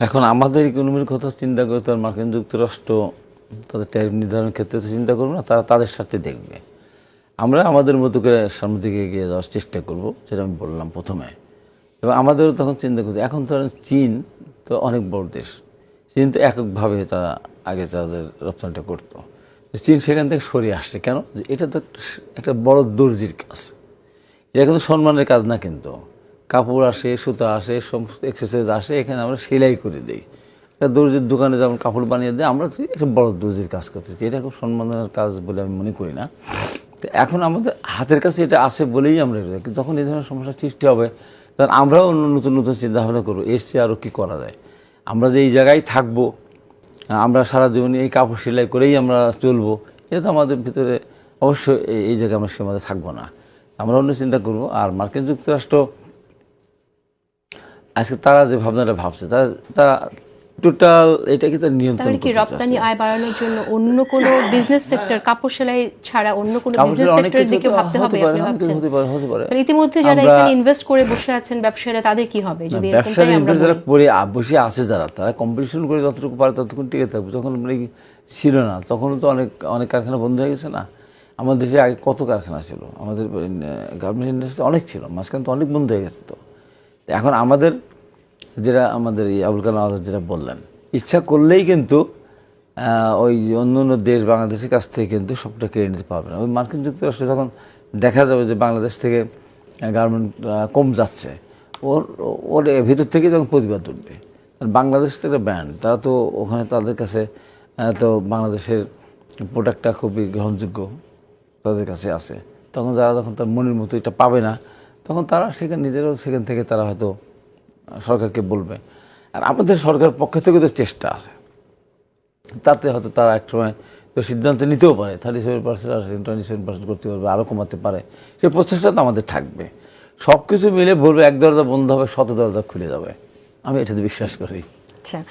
এখন আমাদের ইকোনমির কথা চিন্তা করে তো আর মার্কিন যুক্তরাষ্ট্র তাদের ট্যারিফ নির্ধারণের ক্ষেত্রে তো চিন্তা করবে না, তারা তাদের সাথে দেখবে। আমরা আমাদের মতো করে সামনের দিকে এগিয়ে যাওয়ার চেষ্টা করব, যেটা আমি বললাম প্রথমে। এবং আমাদেরও তখন চিন্তা করতে এখন তো চীন তো অনেক বড় দেশ। চীন তো এককভাবে তারা আগে তাদের রপ্তানিটা করতো। চীন সেখান থেকে সরে আসে। কেন? যে এটা তো একটা বড় দর্জির কাজ। এটা কিন্তু সম্মানের কাজ না কিন্তু। কাপড় আসে, সুতা আসে, সমস্ত এক্সারসাইজ আসে, এখানে আমরা সেলাই করে দিই। একটা দর্জির দোকানে যেমন কাপড় বানিয়ে দেয়, আমরা একটা বড় দর্জির কাজ করতেছি এটা খুব সম্মানের কাজ বলে আমি মনে করি না। তো এখন আমাদের হাতের কাছে এটা আছে বলেই আমরা। যখন এই ধরনের সমস্যার সৃষ্টি হবে, তখন আমরাও অন্য নতুন নতুন চিন্তাভাবনা করব এসছে আরও কী করা যায়? আমরা যে এই জায়গায় থাকব, আমরা সারা জীবন এই কাপড় সেলাই করেই আমরা চলবো, এটা তো আমাদের ভিতরে অবশ্যই এই- জায়গায় আমরা সে থাকব না। আমরা অন্য চিন্তা করব। আর মার্কিন যুক্তরাষ্ট্র আজকে তারা যে ভাবনাটা ভাবছে তারা তারা টোটাল এটাকে তো নিয়ন্ত্রণ তাহলে কি রপ্তানি আয় বাড়ানোর জন্য অন্য কোনো বিজনেস সেক্টর কাপড় সেলাই ছাড়া অন্য কোনো বিজনেস সেক্টরের দিকে ভাবতে হবে আপনি ভাবছেন। হতে পারে, হতে পারে। তাহলে ইতিমধ্যে যারা এখানে ইনভেস্ট করে বসে আছেন ব্যবসায়ীরা তাদের কি হবে? যদি এরকমটাই আমরা ইনভেস্ট যারা? করে বসে আছে যারা তারা কম্পিটিশন করে যতটুকু পারে ততক্ষণ টিকে থাকবে। যখন মানে ছিল না তখন তো অনেক অনেক কারখানা বন্ধ হয়ে গেছে না? আমাদের দেশে আগে কত কারখানা ছিল? আমাদের গার্মেন্টস ইন্ডাস্ট্রি অনেক ছিল মাঝখানে তো অনেক বন্ধ হয়ে গেছে তো। এখন আমাদের, যেটা আমাদের এই আবুল কালাম আজাদ যেটা বললেন, ইচ্ছা করলেই কিন্তু ওই অন্য অন্য দেশ বাংলাদেশের কাছ থেকে কিন্তু সবটা কেড়ে নিতে পারবে না। ওই মার্কিন যুক্তরাষ্ট্রে যখন দেখা যাবে যে বাংলাদেশ থেকে গার্মেন্ট কম যাচ্ছে, ওর ওর ভিতর থেকে যখন প্রতিবাদ উঠবে বাংলাদেশ থেকে ব্র্যান্ড তারা তো ওখানে তাদের কাছে তো বাংলাদেশের প্রোডাক্টটা খুবই গ্রহণযোগ্য তাদের কাছে আছে। তখন যারা যখন তার মনের মতো এটা পাবে না তখন তারা সেখানে নিজেরাও সেখান থেকে তারা হয়তো সরকারকে বলবে। আর আমাদের সরকার পক্ষ থেকে তো চেষ্টা আছে। তাতে হয়তো তারা এক সময় তো সিদ্ধান্ত নিতেও পারে। থার্টি সেভেন পার্সেন্ট আর টোয়েন্টি সেভেন পার্সেন্ট করতে পারবে, আরও কমাতে পারে। সেই প্রচেষ্টা তো আমাদের থাকবে। সব কিছু মিলে বলবে, এক দরজা বন্ধ হবে, শত দরজা খুলে যাবে। আমি এটাতে বিশ্বাস করি। আচ্ছা।